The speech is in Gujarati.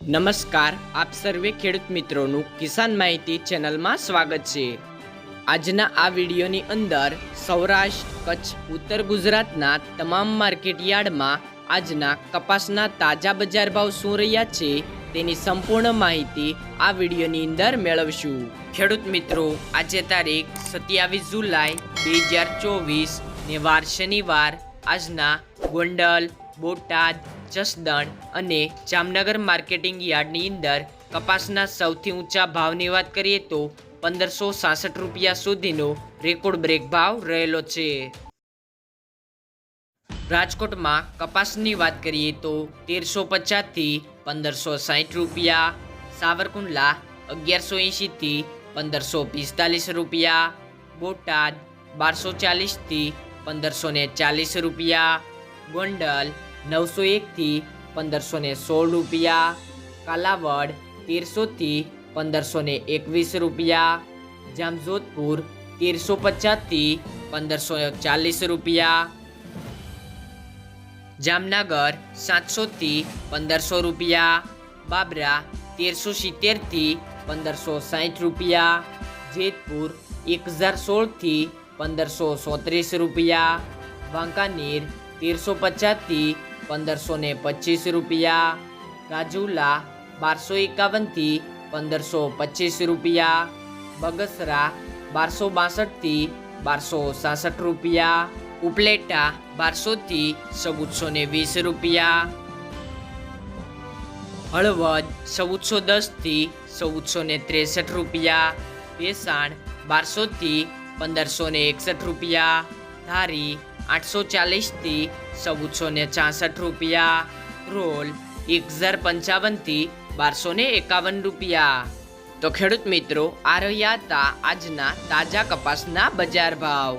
નમસ્કાર, આપ સર્વે ખેડૂત મિત્રોનું કિસાન માહિતી ચેનલમાં સ્વાગત છે. આજના આ વિડીયોની અંદર સૌરાષ્ટ્ર, કચ્છ, ઉત્તર ગુજરાતના તમામ માર્કેટ યાર્ડમાં આજના કપાસના તાજા બજાર ભાવ શું રહ્યા છે તેની સંપૂર્ણ માહિતી આ વિડીયોની અંદર મેળવશું. ખેડૂત મિત્રો, આજે તારીખ સત્યાવીસ જુલાઈ બે હજાર ચોવીસ ને વાર શનિવાર. આજના ગોંડલ, બોટાદ જસદણ અને જામનગર માર્કેટિંગ યાર્ડની અંદર કપાસના સૌથી ઊંચા ભાવની વાત કરીએ તો પંદરસો સાસઠ રૂપિયા સુધીનો રેકોર્ડ બ્રેક ભાવ રહેલો છે. રાજકોટમાં કપાસની વાત કરીએ તો તેરસો પચાસથી પંદરસો સાઠ રૂપિયા, સાવરકુંડલા અગિયારસો એંશીથી પંદરસો પિસ્તાલીસ રૂપિયા, બોટાદ બારસો ચાલીસથી પંદરસો ને ચાલીસ રૂપિયા, ગોંડલ નવસો એકથી પંદરસો ને સોળ રૂપિયા, કાલાવડ તેરસોથી પંદરસો ને એકવીસ રૂપિયા, જામજોધપુર તેરસો પચાસથી પંદરસો ચાલીસ રૂપિયા, જામનગર સાતસોથી પંદરસો રૂપિયા, બાબરા તેરસો સિત્તેરથી પંદરસો સાઠ રૂપિયા, જેતપુર એક હજાર સોળથી પંદરસો સોત્રીસ રૂપિયા, વાંકાનેર તેરસો પચાસથી પંદરસો ને પચીસ રૂપિયા. રાજુલા બારસો એકાવનથી પંદરસો પચીસ રૂપિયા. બગસરા બારસો બાસઠથી બારસો સાસઠ રૂપિયા. ઉપલેટા બારસોથી ચૌદસો ને વીસ રૂપિયા. હળવદ ચૌદસો દસથી ચૌદસો ને ત્રેસઠ રૂપિયા. ભેસાણ બારસોથી પંદરસો ને એકસઠ રૂપિયા. ધારી આઠસો ચાલીસથી ચૌદસો ને છાસઠ રૂપિયા. રોલ એક હજાર પંચાવનથી બારસો ને એકાવન રૂપિયા. તો ખેડૂત મિત્રો, આ રહ્યા હતા આજના તાજા કપાસના બજાર ભાવ.